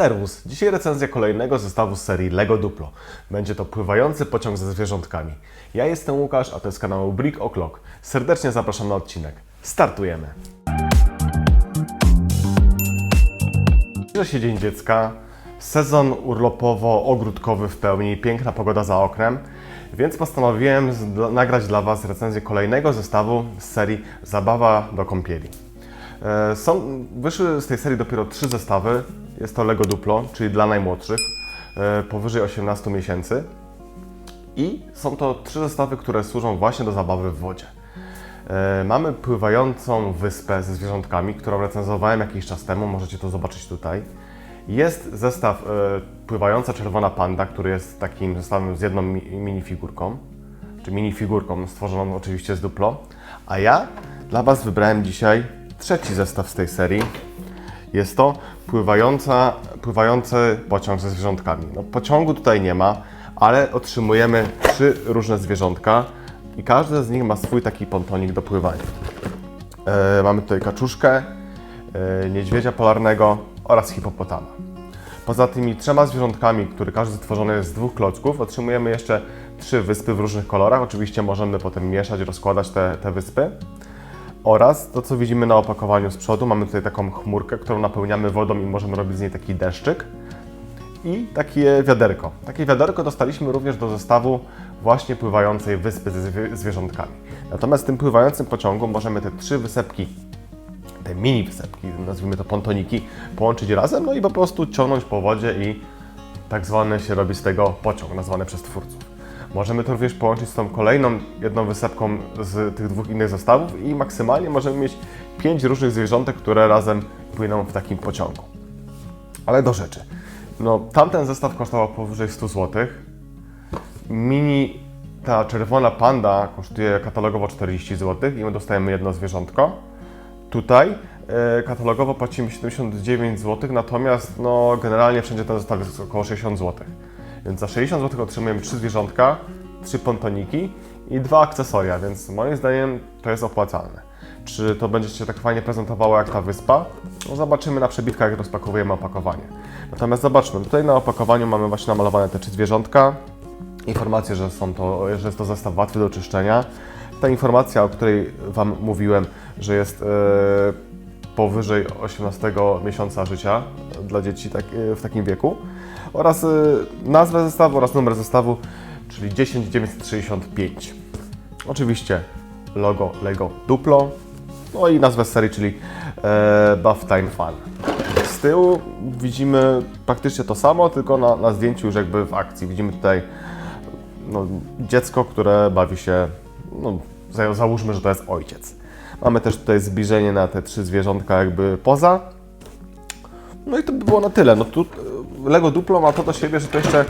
Servus. Dzisiaj recenzja kolejnego zestawu z serii LEGO Duplo. Będzie to pływający pociąg ze zwierzątkami. Ja jestem Łukasz, a to jest kanał Brick O'Clock. Serdecznie zapraszam na odcinek. Startujemy! Zbliża się Dzień Dziecka, sezon urlopowo-ogródkowy w pełni, piękna pogoda za oknem, więc postanowiłem nagrać dla Was recenzję kolejnego zestawu z serii Zabawa do kąpieli. E, Są, wyszły z tej serii dopiero trzy zestawy. Jest to Lego Duplo, czyli dla najmłodszych, e, powyżej 18 miesięcy. I są to trzy zestawy, które służą właśnie do zabawy w wodzie. E, Mamy pływającą wyspę ze zwierzątkami, którą recenzowałem jakiś czas temu, możecie to zobaczyć tutaj. Jest zestaw e, pływająca czerwona panda, który jest takim zestawem z jedną mi- minifigurką, czy minifigurką stworzoną oczywiście z Duplo. A ja dla Was wybrałem dzisiaj trzeci zestaw z tej serii. Jest to pływająca, pływający pociąg ze zwierzątkami. No, pociągu tutaj nie ma, ale otrzymujemy trzy różne zwierzątka i każde z nich ma swój taki pontonik do pływania. E, mamy tutaj kaczuszkę, e, niedźwiedzia polarnego oraz hipopotama. Poza tymi trzema zwierzątkami, które każdy stworzony jest z dwóch klocków, otrzymujemy jeszcze trzy wyspy w różnych kolorach. Oczywiście możemy potem mieszać, rozkładać te, te wyspy. Oraz to, co widzimy na opakowaniu z przodu, mamy tutaj taką chmurkę, którą napełniamy wodą i możemy robić z niej taki deszczyk. I takie wiaderko. Takie wiaderko dostaliśmy również do zestawu właśnie pływającej wyspy ze zwie- zwierzątkami. Natomiast w tym pływającym pociągu możemy te trzy wysepki, te mini wysepki, nazwijmy to pontoniki, połączyć razem, no i po prostu ciągnąć po wodzie i tak zwany się robi z tego pociąg, nazwany przez twórców. Możemy to również połączyć z tą kolejną jedną wysepką z tych dwóch innych zestawów i maksymalnie możemy mieć pięć różnych zwierzątek, które razem płyną w takim pociągu. Ale do rzeczy. No, tamten zestaw kosztował powyżej 100 zł. Mini, ta czerwona panda kosztuje katalogowo 40 zł i my dostajemy jedno zwierzątko. Tutaj e, katalogowo płacimy 79 zł, natomiast no, generalnie wszędzie ten zestaw jest około 60 zł. Więc za 60 zł otrzymujemy trzy zwierzątka, trzy pontoniki i dwa akcesoria, więc moim zdaniem to jest opłacalne. Czy to będzie się tak fajnie prezentowało jak ta wyspa? No zobaczymy na przebitkach, jak rozpakowujemy opakowanie. Natomiast zobaczmy, tutaj na opakowaniu mamy właśnie namalowane te trzy zwierzątka, informację, że, są to, że jest to zestaw łatwy do czyszczenia. Ta informacja, o której Wam mówiłem, że jest e, powyżej 18 miesiąca życia dla dzieci tak, e, w takim wieku oraz e, nazwę zestawu oraz numer zestawu, czyli 10965. Oczywiście logo Lego Duplo, no i nazwę serii, czyli e, Buff Time Fun. Z tyłu widzimy praktycznie to samo, tylko na, na zdjęciu już jakby w akcji. Widzimy tutaj no, dziecko, które bawi się, no, za- załóżmy, że to jest ojciec. Mamy też tutaj zbliżenie na te trzy zwierzątka jakby poza. No i to by było na tyle. No tu Lego Duplo ma to do siebie, że to jeszcze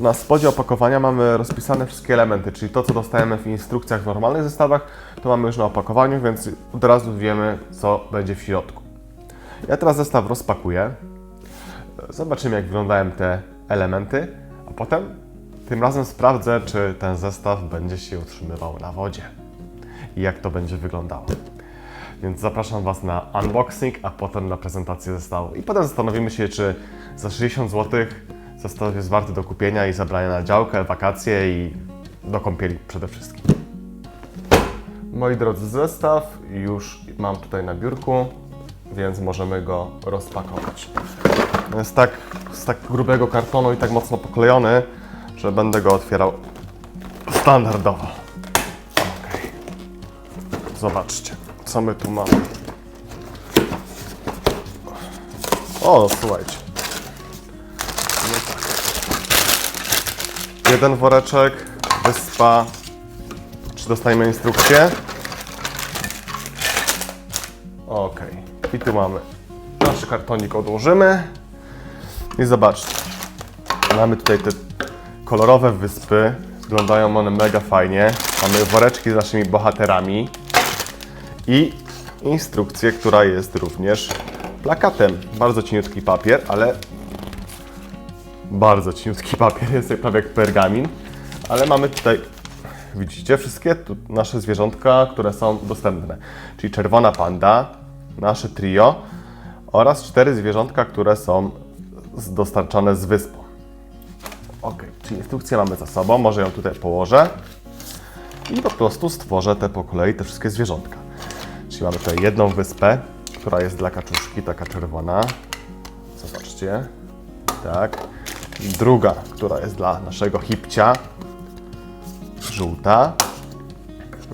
na spodzie opakowania mamy rozpisane wszystkie elementy, czyli to, co dostajemy w instrukcjach w normalnych zestawach, to mamy już na opakowaniu, więc od razu wiemy, co będzie w środku. Ja teraz zestaw rozpakuję. Zobaczymy, jak wyglądają te elementy, a potem tym razem sprawdzę, czy ten zestaw będzie się utrzymywał na wodzie i jak to będzie wyglądało. Więc zapraszam Was na unboxing, a potem na prezentację zestawu. I potem zastanowimy się, czy za 60 zł zestaw jest warty do kupienia i zabrania na działkę, wakacje i do kąpieli przede wszystkim. Moi drodzy, zestaw już mam tutaj na biurku, więc możemy go rozpakować. Jest tak z tak grubego kartonu i tak mocno poklejony, że będę go otwierał standardowo. Okej. Zobaczcie, co my tu mamy. O, słuchajcie. No tak. Jeden woreczek, wyspa. Czy dostajemy instrukcję? Okej. I tu mamy nasz kartonik odłożymy. I zobaczcie. Mamy tutaj te kolorowe wyspy. Wyglądają one mega fajnie. Mamy woreczki z naszymi bohaterami. I instrukcję, która jest również plakatem. Bardzo cieniutki papier, ale bardzo cieniutki papier, jest jak prawie jak pergamin. Ale mamy tutaj, widzicie, wszystkie nasze zwierzątka, które są dostępne. Czyli czerwona panda, nasze trio oraz cztery zwierzątka, które są dostarczone z wyspą. Ok, czyli instrukcję mamy za sobą, może ją tutaj położę i po prostu stworzę te po kolei te wszystkie zwierzątka. Czyli mamy tutaj jedną wyspę, która jest dla kaczuszki, taka czerwona. Zobaczcie. Tak. Druga, która jest dla naszego hipcia, żółta.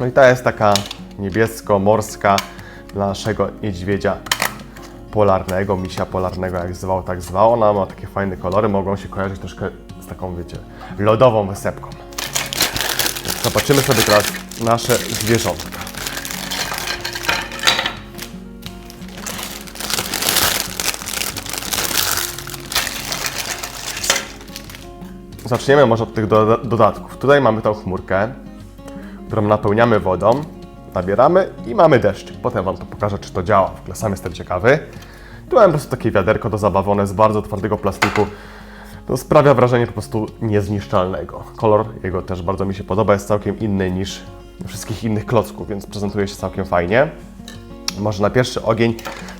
No i ta jest taka niebiesko-morska dla naszego niedźwiedzia polarnego, misia polarnego, jak zwał, tak zwał. Ona ma takie fajne kolory, mogą się kojarzyć troszkę z taką, wiecie, lodową wysepką. Zobaczymy sobie teraz nasze zwierzątka. Zaczniemy może od tych doda- dodatków. Tutaj mamy tą chmurkę, którą napełniamy wodą, nabieramy i mamy deszcz. Potem Wam to pokażę, czy to działa. W ogóle sam jestem ciekawy. Tu mam po prostu takie wiaderko do zabawy, one z bardzo twardego plastiku. To sprawia wrażenie po prostu niezniszczalnego. Kolor jego też bardzo mi się podoba, jest całkiem inny niż wszystkich innych klocków, więc prezentuje się całkiem fajnie. Może na pierwszy ogień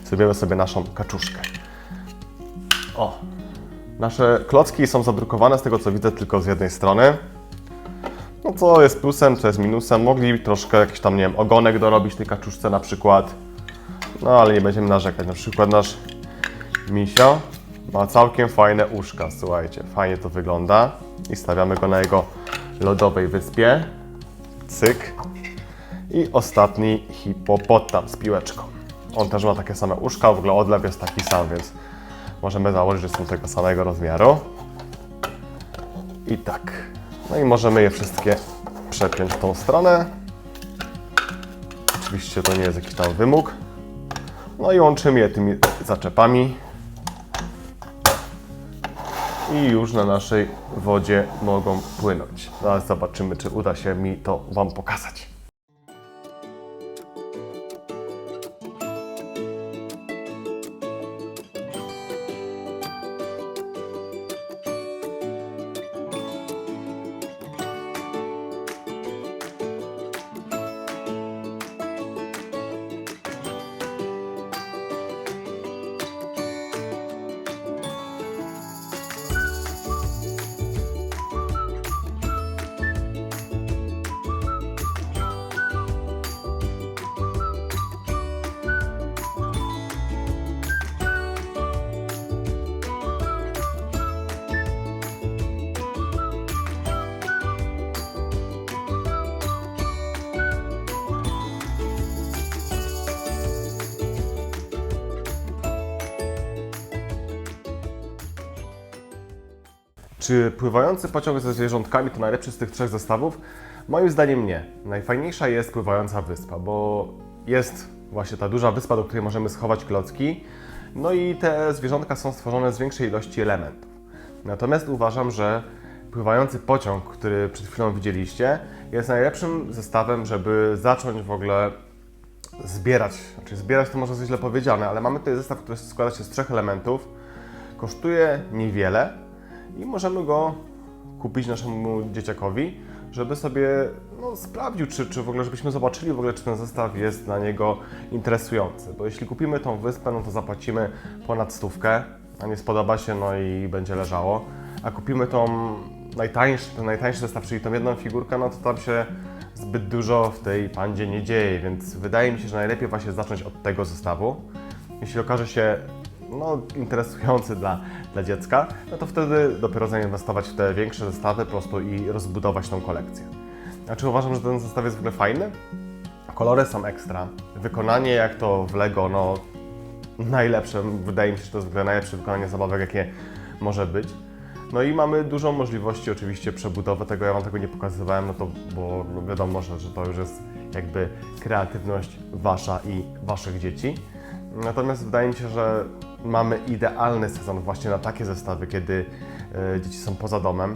zrobimy sobie naszą kaczuszkę. O, Nasze klocki są zadrukowane z tego co widzę tylko z jednej strony. No co jest plusem, co jest minusem. Mogli troszkę jakiś tam, nie wiem, ogonek dorobić tej kaczuszce na przykład. No ale nie będziemy narzekać. Na przykład nasz misio ma całkiem fajne uszka, słuchajcie. Fajnie to wygląda. I stawiamy go na jego lodowej wyspie. Cyk. I ostatni hipopotam z piłeczką. On też ma takie same uszka, w ogóle odlew jest taki sam, więc możemy założyć, że są tego samego rozmiaru. I tak. No i możemy je wszystkie przepiąć w tą stronę. Oczywiście to nie jest jakiś tam wymóg. No i łączymy je tymi zaczepami. I już na naszej wodzie mogą płynąć. Zaraz zobaczymy, czy uda się mi to Wam pokazać. Czy pływający pociąg ze zwierzątkami to najlepszy z tych trzech zestawów? Moim zdaniem nie. Najfajniejsza jest pływająca wyspa, bo jest właśnie ta duża wyspa, do której możemy schować klocki. No i te zwierzątka są stworzone z większej ilości elementów. Natomiast uważam, że pływający pociąg, który przed chwilą widzieliście, jest najlepszym zestawem, żeby zacząć w ogóle zbierać. Znaczy zbierać to może jest źle powiedziane, ale mamy tutaj zestaw, który składa się z trzech elementów. Kosztuje niewiele i możemy go kupić naszemu dzieciakowi, żeby sobie no, sprawdził, czy, czy w ogóle, żebyśmy zobaczyli w ogóle, czy ten zestaw jest dla niego interesujący. Bo jeśli kupimy tą wyspę, no to zapłacimy ponad stówkę, a nie spodoba się, no i będzie leżało. A kupimy tą najtańszy, ten najtańszy zestaw, czyli tą jedną figurkę, no to tam się zbyt dużo w tej pandzie nie dzieje, więc wydaje mi się, że najlepiej właśnie zacząć od tego zestawu. Jeśli okaże się no, interesujący dla, dla dziecka, no to wtedy dopiero zainwestować w te większe zestawy po prostu i rozbudować tą kolekcję. Znaczy uważam, że ten zestaw jest w ogóle fajny. Kolory są ekstra. Wykonanie jak to w Lego, no najlepsze. Wydaje mi się, że to jest w ogóle najlepsze wykonanie zabawek, jakie może być. No i mamy dużą możliwości oczywiście przebudowy tego, ja Wam tego nie pokazywałem, no to, bo wiadomo, że, że to już jest jakby kreatywność Wasza i Waszych dzieci. Natomiast wydaje mi się, że mamy idealny sezon właśnie na takie zestawy, kiedy e, dzieci są poza domem,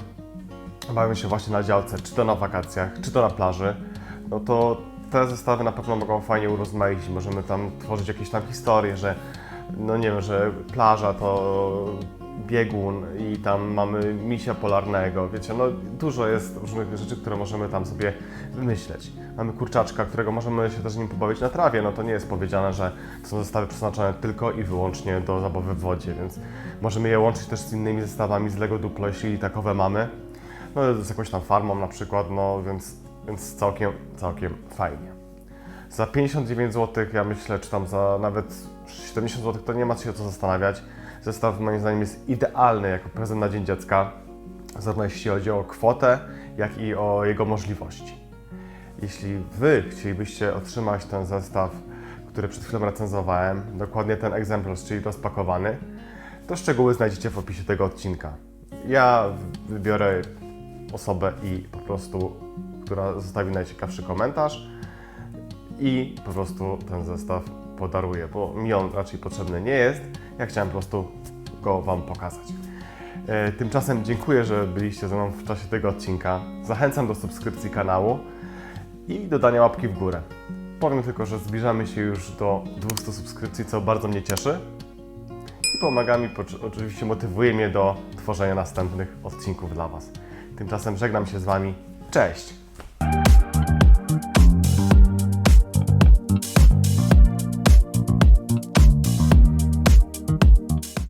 bawią się właśnie na działce, czy to na wakacjach, czy to na plaży, no to te zestawy na pewno mogą fajnie urozmaicić. Możemy tam tworzyć jakieś tam historie, że no nie wiem, że plaża to biegun i tam mamy misia polarnego, wiecie, no dużo jest różnych rzeczy, które możemy tam sobie wymyśleć. Mamy kurczaczka, którego możemy się też nim pobawić na trawie, no to nie jest powiedziane, że to są zestawy przeznaczone tylko i wyłącznie do zabawy w wodzie, więc możemy je łączyć też z innymi zestawami z Lego Duplo, jeśli takowe mamy. No z jakąś tam farmą na przykład, no więc, więc całkiem, całkiem fajnie. Za 59 zł, ja myślę, czy tam za nawet 70 zł, to nie ma się co zastanawiać. Zestaw moim zdaniem jest idealny jako prezent na Dzień Dziecka, zarówno jeśli chodzi o kwotę, jak i o jego możliwości. Jeśli Wy chcielibyście otrzymać ten zestaw, który przed chwilą recenzowałem, dokładnie ten egzemplarz, czyli rozpakowany, to szczegóły znajdziecie w opisie tego odcinka. Ja wybiorę osobę i po prostu, która zostawi najciekawszy komentarz i po prostu ten zestaw podaruję, bo mi on raczej potrzebny nie jest. Ja chciałem po prostu go Wam pokazać. E, Tymczasem dziękuję, że byliście ze mną w czasie tego odcinka. Zachęcam do subskrypcji kanału i dodania łapki w górę. Powiem tylko, że zbliżamy się już do 200 subskrypcji, co bardzo mnie cieszy i pomaga mi, oczywiście motywuje mnie do tworzenia następnych odcinków dla Was. Tymczasem żegnam się z Wami. Cześć!